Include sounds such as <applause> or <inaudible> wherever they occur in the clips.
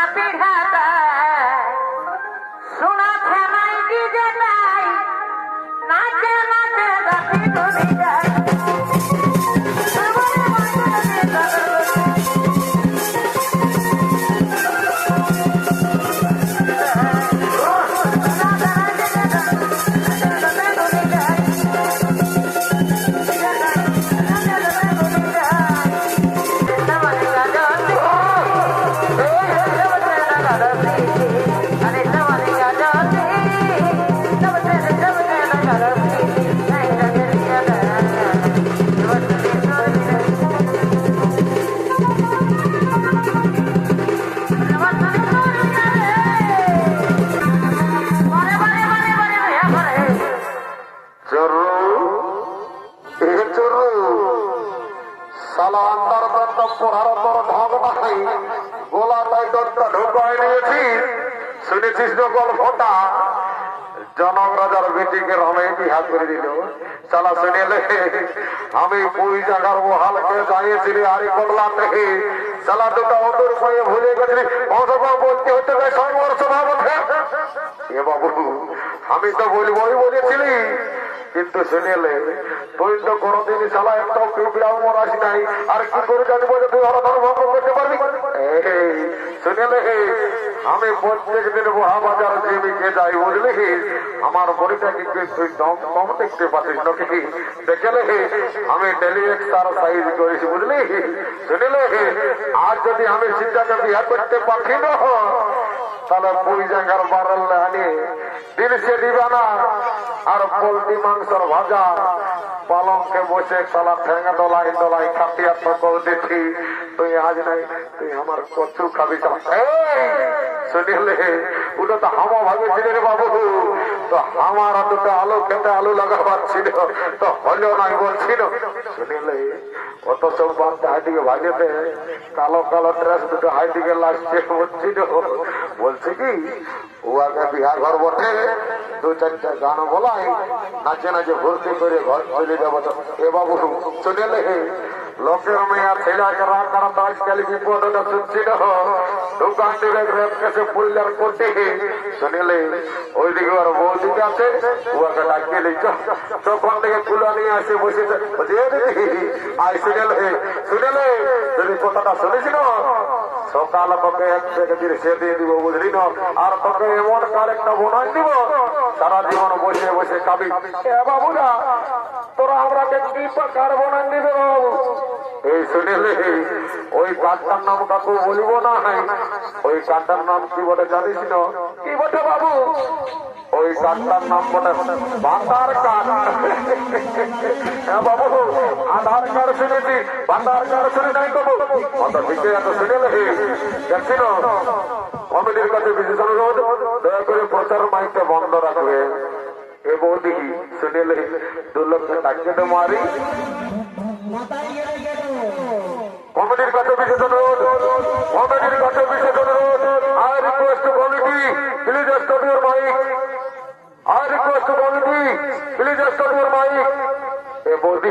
happy দন্ত ঢুকায় শুনেছিস তো গল্পটা? জনক রাজার বেটিকে রমে বিহা করে দিল। চালা শুনেলে আমি ওই জায়গার মহালকে জানিয়েছিলি আরে কমলা থেকে। চালা দুটো অন্তর পায়ে ভুলে গেছিলি। অথবা বলতে হতে গেছে সংবর্ষ ভাবতে এ বাবু আমি তো বলবই বলেছিলি কিন্তু শুনেলে তুই তো কোনোদিনই শালা একটাও পিঁপড়াও মরাস নাই। আর কি করে জানব যে তুই হরধর ভঙ্গ করতে পারবি? শুনেলে আমি প্রত্যেক দিন মহাবাজার জীবিকে যাই বুঝলি? আমার বড়িটাকে কি তুই দম কম দেখতে পাচ্ছিস নাকি? দেখলে আমি ডেলি এক্সারসাইজ করিস বুঝলি? শুনিলে আর যদি আমি সিদ্ধাকে বিহার করতে পারছি না তাহলে পুই জায়গার বাড়াল আনি দিল দিবানা, আর পোলট্রি মাংসর ভাজা। পালংকে বসে সালা ঠেঙ্গা দোলাই দোলাই খাটিয়া তো দিছি তুই আজ নাই, তুই আমার কচু খাবি শুনিলে ওটা তো হামা ভাবেছিলি রে বাবু। তো আমার দুটো আলু খেতে আলু লাগাবার ছিল, তো হলো নাই বলছিল। শুনিলে সব বাদ হাইদিকে ভাজেতে কালো কালো ড্রেস দুটো হাইদিকে লাগছে বলছিল। বলছি কি ও আগে বিহার ঘর বটে, দু চারটা গান বলাই, নাচে নাচে ভর্তি করে ঘর চলে যাব। এ বাবু, শুনিলে লোকের মেয়া ছেলেকে রাত আজকাল বিপদটা শুনছিল দোকান থেকে রেপ কাছে পুল্লার করতে শুনিলে ওইদিকে ওর বৌদিকে আছে ওকে ডাকিয়ে থেকে কুলা নিয়ে আসে বসেছে বলছে, "এ দিদি আই শুনেলে শুনেলে কথাটা শুনেছিল সকাল তোকে এক সে দিয়ে দিব বুঝলি না? আর তোকে এমন কার একটা বোনাই দিব সারা জীবন বসে বসে এ বাবুরা তোরা আমরাকে কি কার বোনাই দিবে বাবু এই শুনিলে ওই কাঠটার নাম কাকু বলিব না। ওই কাঠটার নাম কি বলে জানিস না? কি বটে বাবু? ওই কাঠটার নাম বটে বান্দার কাঠ হ্যাঁ বাবু, আধার কার্ড শুনেছি, বান্দার কার্ড শুনে নাই বাবু। অত ঠিকই এত শুনেলে দেখছি না। কমিটির কাছে বিশেষ দয়া করে প্রচার মাইকটা বন্ধ রাখবে। এ বৌদি শুনেলে দু লক্ষ টাকা মারি কমিটির কাছে বিশেষ অনুরোধ কমিটির কাছে বিশেষ অনুরোধ। I request committee please stop your mic I request committee please stop your mic এ বৌদি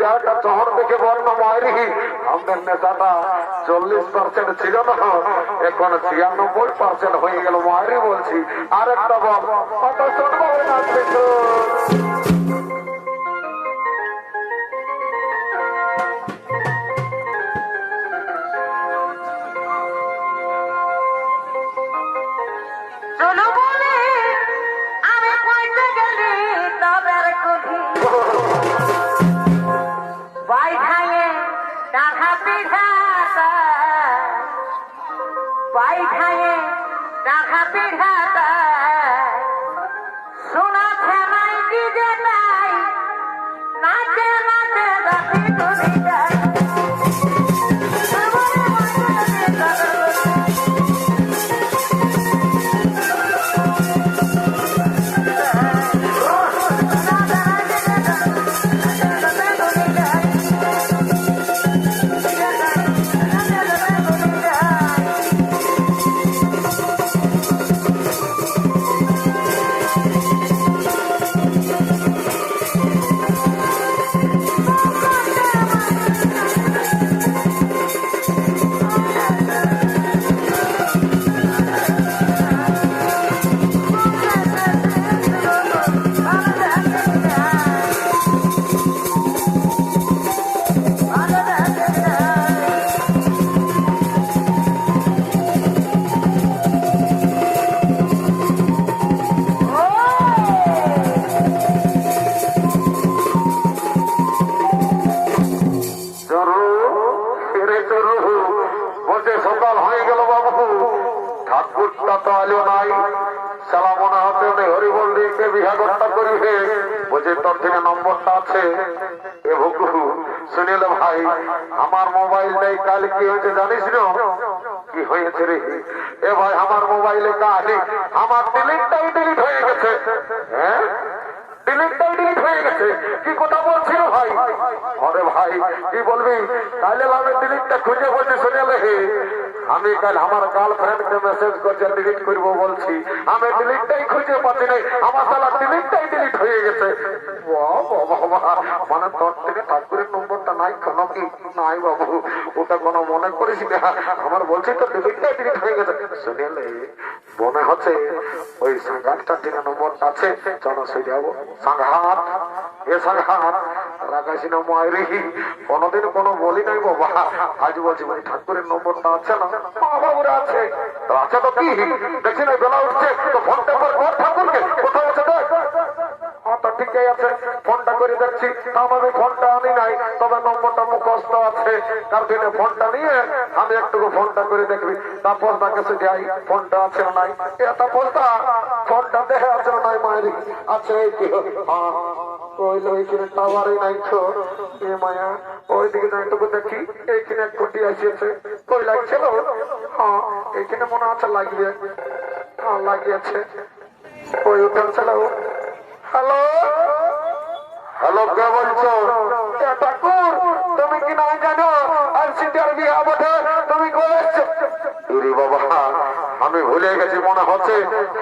যাটা শহর দেখে বল না মায়েরি আমাদের নেশাটা চল্লিশ পার্সেন্ট ছিল না, এখন ছিয়ানব্বই পার্সেন্ট হয়ে গেল মায়েরি বলছি। আর একটা বল চলো বলে Oh, <laughs> ঠাকুরটা তো আলো নাই। সালা মনে হচ্ছে উনি হরিবল দিকে বিহাগরটা করিবে। বলছে তোর থেকে নম্বরটা আছে, এ ভুকু শুনিল ভাই, আমার মোবাইল নেই, কাল কি হয়েছে জানিস না কি হয়েছে রে? এ ভাই, আমার মোবাইলে কালি আমার ডিলিটটাই ডিলিট হয়ে গেছে। হ্যাঁ? ডিলিটটাই ডিলিট হয়ে গেছে। কি কথা বলছিল ভাই? আরে ভাই, কি বলবি? কালে আমি ডিলিটটা খুঁজে বলছি শুনে হে আমি কাল আমার গার্লফ্রেন্ডকে মেসেজ করছে ডিলিট করব বলছি। আমি ডিলিটটাই খুঁজে পাচ্ছি না আমার সালা ডিলিটটাই ডিলিট হয়ে গেছে। মানে তোর থেকে ঠাকুরের নম্বরটা নাই কেন কি নাই বাবু, ওটা কোনো মনে করিস না। আমার বলছি তো ডিলিটটাই ডিলিট হয়ে গেছে। শুনে মনে হচ্ছে ওই সাংঘাতটা থেকে নম্বরটা আছে চলো সে যাব সাংঘাত এ সাংঘাত লাগাইছি না মায়েরি কোনোদিন কোনো বলি নাই বাবা। আজ বলছি, ভাই, ঠাকুরের নম্বরটা আছে না? বাবুরা আছে। তো আছে তো কি? দেখছি না বেলা উঠছে। তো ফোনটা করে, কর ঠাকুরকে। কোথাও আছে দেখ হ্যাঁ তো ঠিকই আনি নাই। তবে নম্বরটা মুখস্থ আছে। তার জন্য ফোনটা নিয়ে আমি একটু ফোনটা করে দেখবি। তারপর তাকে সে যাই ফোনটা আছে নাই? ফোনটা দেখে আছে নাই মায়ের ওই ওইখানে টাওয়ারই নাই তো এ মায়া ওই দিকে যাই তোকে দেখি এইখানে এক কোটি আসিয়েছে কই লাগছিল? হ্যাঁ এইখানে মনে আছে লাগবে হ্যাঁ লাগিয়েছে ওই উঠেছিল হ্যালো হ্যালো কে বলছো? ঠাকুর তুমি কি নাই জানো? আর সিটির বিয়া বটে তুমি কই বাবা আমি ভুলে গেছি মনে হচ্ছে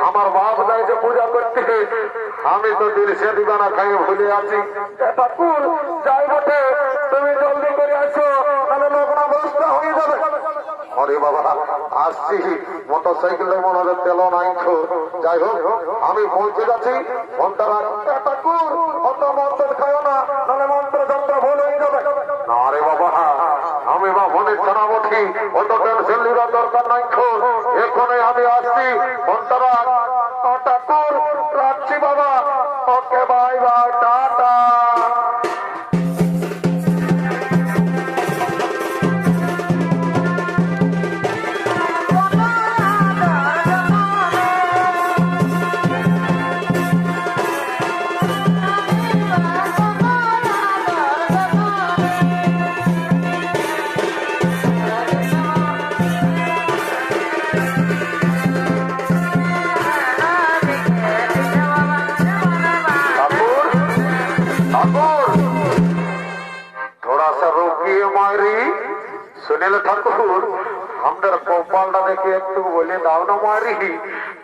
আমার বাপ যাইছে পূজা করতে। আমি তো দিল সে দিবানা খাই ভুলে আছি। এ ঠাকুর যাই বটে তুমি জলদি করে আসো তাহলে লোক না বস্তা হয়ে যাবে। আরে বাবা আসছি। মোটর সাইকেলের মনে হচ্ছে তেল নাই যাই হোক আমি পৌঁছে যাচ্ছি। ঠাকুর অত মন্ত্র না মন্ত্র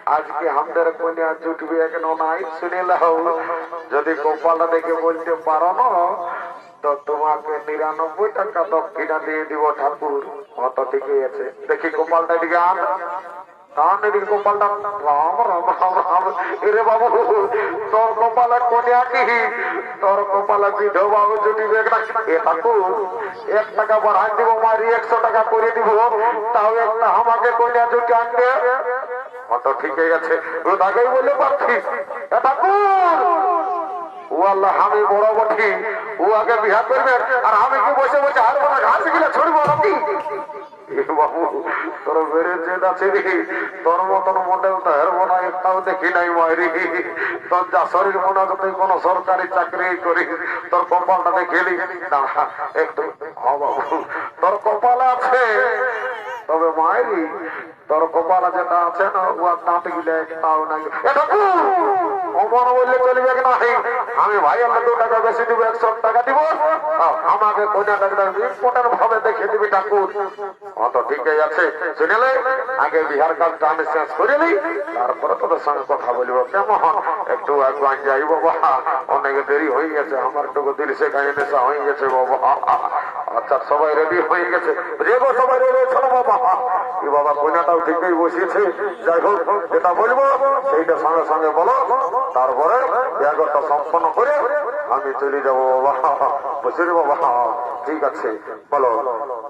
আজকে আমাদের কন্যা জুটবে কেন নাই শুনে লাও যদি কপালটা দেখে বলতে পারো না, তো তোমাকে নিরানব্বই টাকা দক্ষিণা দিয়ে দিব ঠাকুর। অত ঠিকই আছে। দেখি গোপালটা দিকে আন। তোর তোর ঠাকুর, এক টাকা দিব একশো টাকা করে তাও একটা আমাকে কন্যা জুটি আনবে অত ঠিকই আছে ও তাকেই বলে ঠাকুর! ও আল্লাহ, আমি বড় বটি। ও আগে বিহা করবে, আর আমি কি বসে বসে আর বড় ঘাস গিলা ছড়বো নাকি? তোর মতন মডেল তো হেরবো না, একটাও দেখি নাই মায়েরি তোর যা সরকারি চাকরি করি তোর কপালটা দেখেলি বাবু, তোর কপাল আছে। তবে মায়েরি তোর কপাল যেটা আছে না আর দাঁত গিলে একটাও নাই। এটা কি অমন বললে চলবে নাই আমি ভাই আমরা দু টাকা বেশি দিব, একশো টাকা দিব। আমাকে কোনা টাকা ইম্পর্টেন্ট ভাবে দেখে দিবি ঠাকুর। অত ঠিকই আছে শুনেলে আগে বিহার কাজটা আমি শেষ করে নিই, তারপরে তোদের সঙ্গে কথা বলব। কেমন? একটু আগুয়ান যাই, বাবা। অনেক দেরি হয়ে গেছে, আমার একটু দিল সে গায়ে নেশা হয়ে গেছে, বাবা। আচ্ছা সবাই রেডি হয়ে গেছে। রেগো সবাই চলো বাবা। এ বাবা কইনাটাও ঠিকই বসিয়েছে। যাই হোক, যেটা বলব, সেইটা সঙ্গে সঙ্গে বলো। তারপরে ব্যাগটা সম্পন্ন করে আমি চলে যাব, বাবা। বুঝলি বাবা। ঠিক আছে, বলো।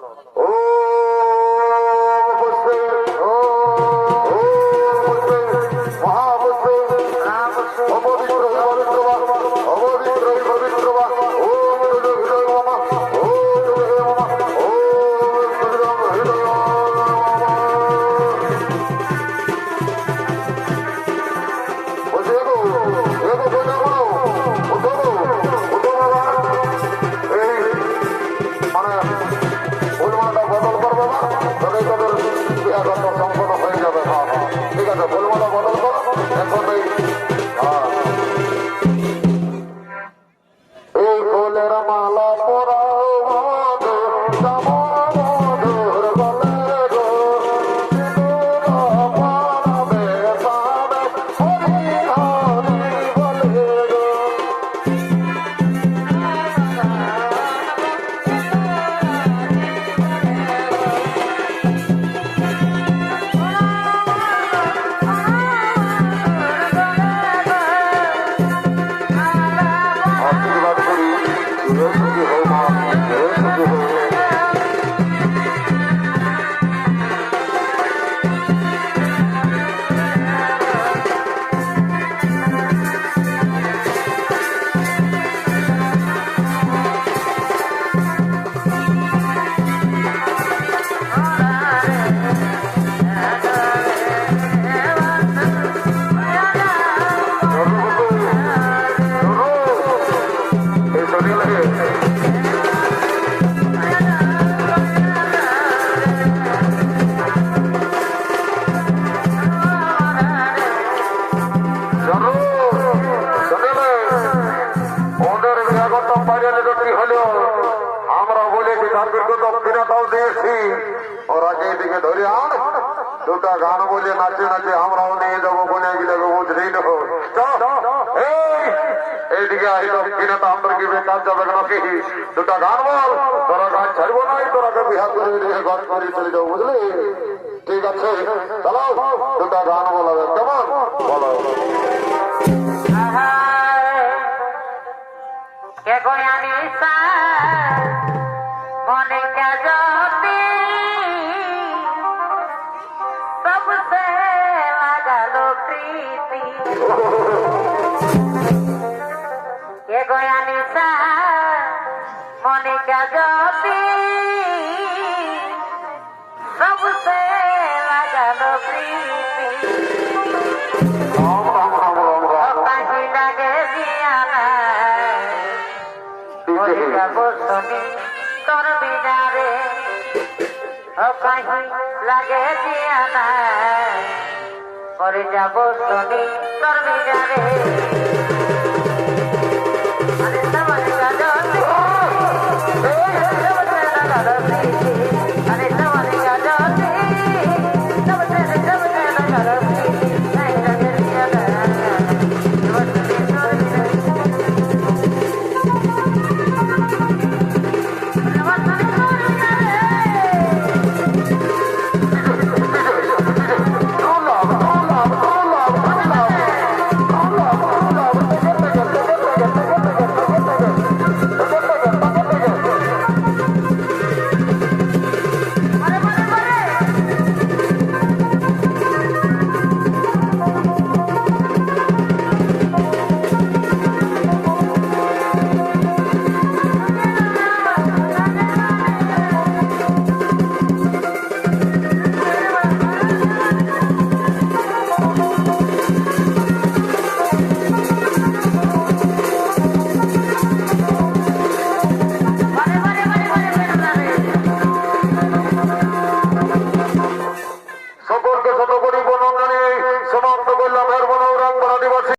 দুটা গান বলে নাচে নাচে আমরাও নিয়ে যাব বলে গেলে বুঝলেই এই, এইদিকে দক্ষিণাটা আমরা কি বেকার যাবে কেন দুটা গান বল। তোরা গান ছাড়বো নাই তোরাকে বিহার করে ঘর করে চলে যাব, বুঝলি? ঠিক আছে দুটা গান বলাবে, কেমন? বলো কাহি লাগে দিয়া নাই। পরে যাব তুমি তোর বিনারে